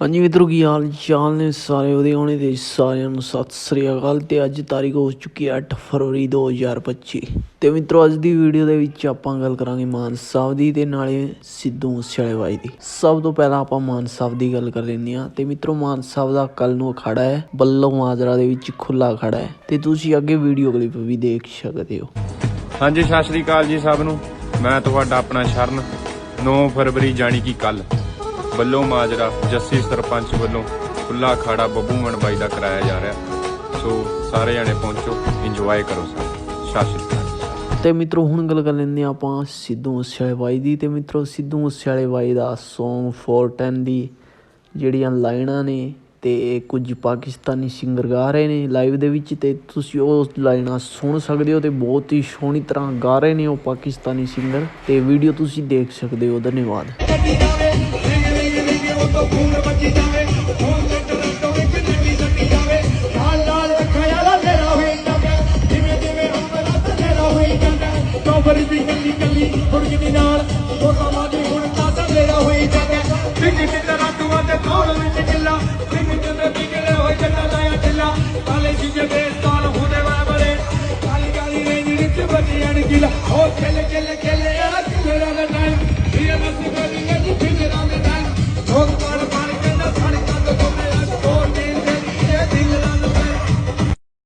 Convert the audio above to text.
ਹਾਂਜੀ ਮਿੱਤਰੋ, ਕੀ ਹਾਲ ਚਾਲ ਨੇ ਸਾਰੇ? ਉਹਦੇ ਆਉਣੇ ਦੇ ਸਾਰਿਆਂ ਨੂੰ ਸਤਿ ਸ੍ਰੀ ਅਕਾਲ ਤੇ ਅੱਜ ਤਾਰੀਖ ਹੋ ਚੁੱਕੀ ਹੈ 8 ਫਰਵਰੀ 2025 ਤੇ ਮਿੱਤਰੋ, ਅੱਜ ਦੀ ਵੀਡੀਓ ਦੇ ਵਿੱਚ ਆਪਾਂ ਗੱਲ ਕਰਾਂਗੇ ਮਾਨ ਸਾਹਿਬ ਦੀ ਤੇ ਨਾਲੇ ਸਿੱਧੂ ਮੂਸੇਵਾਲੇ ਬਾਈ ਦੀ। ਸਭ ਤੋਂ ਪਹਿਲਾਂ ਆਪਾਂ ਮਾਨ ਸਾਹਿਬ ਦੀ ਗੱਲ ਕਰ ਲੈਂਦੇ ਹਾਂ। ਤੇ ਮਿੱਤਰੋ, ਮਾਨ ਸਾਹਿਬ ਦਾ ਕੱਲ ਨੂੰ ਅਖਾੜਾ ਹੈ, ਬੱਲੋ ਮਾਜਰਾ ਦੇ ਵਿੱਚ ਖੁੱਲਾ ਅਖਾੜਾ ਹੈ। ਤੇ ਤੁਸੀਂ ਅੱਗੇ ਵੀਡੀਓ ਕਲਿੱਪ ਵੀ ਦੇਖ ਸਕਦੇ ਹੋ। ਹਾਂਜੀ, ਸਤਿ ਸ਼੍ਰੀ ਅਕਾਲ ਜੀ ਸਭ ਨੂੰ। ਮੈਂ ਤੁਹਾਡਾ ਆਪਣਾ ਸ਼ਰਨ। 9 ਫਰਵਰੀ ਜਾਣੀ ਕਿ ਕੱਲ ਵੱਲੋਂ ਮਾਜਰਾ ਜੱਸੀ ਸਰਪੰਚ ਵੱਲੋਂ ਖੁੱਲਾ ਖਾੜਾ ਬੱਬੂ ਮਣ ਬਾਈ ਦਾ ਕਰਾਇਆ ਜਾ ਰਿਹਾ। ਸੋ ਸਾਰੇ ਜਣੇ ਪਹੁੰਚੋ ਇੰਜੋਏ ਕਰੋ ਸਾਰੇ ਸਤਿ ਤੇ ਮਿੱਤਰੋ, ਹੁਣ ਗੱਲ ਕਰ ਲੈਂਦੇ ਹਾਂ ਆਪਾਂ ਸਿੱਧੂ ਮੂਸੇਵਾਲੇ ਬਾਈ ਦੀ। ਤੇ ਮਿੱਤਰੋ, ਸਿੱਧੂ ਮੂਸੇਵਾਲੇ ਬਾਈ ਦਾ Song 410 ਦੀ ਜਿਹੜੀਆਂ ਲਾਈਨਾਂ ਨੇ ਤੇ ਕੁਝ ਪਾਕਿਸਤਾਨੀ ਸਿੰਗਰ ਗਾ ਰਹੇ ਨੇ ਲਾਈਵ ਦੇ ਵਿੱਚ। ਤੇ ਤੁਸੀਂ ਉਹ ਲਾਈਨਾਂ ਸੁਣ ਸਕਦੇ ਹੋ ਤੇ ਬਹੁਤ ਹੀ ਸੋਹਣੀ ਤਰ੍ਹਾਂ ਗਾ ਰਹੇ ਨੇ ਉਹ ਪਾਕਿਸਤਾਨੀ ਸਿੰਗਰ ਤੇ ਵੀਡੀਓ ਤੁਸੀਂ ਦੇਖ ਸਕਦੇ ਹੋ। ਧੰਨਵਾਦ। ਤੋਂ ਖੂਨ ਵੱਜੀ ਜਾਵੇ ਹੁਣ ਤੇ ਟਰੰਟੋ ਵਿੱਚ ਨੱਡੀ ਸੱਟੀ ਜਾਵੇ। ਲਾਲ ਲਾਲ ਅੱਖਾਂ ਵਾਲਾ ਤੇਰਾ ਹੋਈ ਜਾਂਦਾ। ਜਿਵੇਂ ਜਿਵੇਂ ਉਮਰਾਂ ਤੇਰਾ ਹੋਈ ਜਾਂਦਾ। ਟੋਬਰ ਦੀ ਕੱਲੀ ਕੱਲੀ ਫੁਰਗ ਨਾਲ ਉਹ ਸਮਾਂ ਹੁਣ ਤਾਂ ਤੇਰਾ ਹੋਈ ਜਾਂਦਾ। ਰਿੰਗ ਦੀ ਤਰ੍ਹਾਂ ਤੇ ਕੌਣ ਵਿੱਚ ਕਿੱਲਾ ਰਿੰਗ ਤੇ ਤੇ ਹੋਏ ਜੱਟਾ ਲਾਇਆ ਢਿੱਲਾ। ਕਾਲੇ ਜਿਜੇ ਬੇਸਤਾਨ ਹੁੰਦੇ ਵਾ ਬੜੇ। ਕਾਲੀ ਕਾਲੀ ਰੇਂਜ ਵਿੱਚ ਵੱਜੀ ਅਣਗਿਲਾ। ਉਹ ਖੇਲ ਖੇਲ ਖੇਲ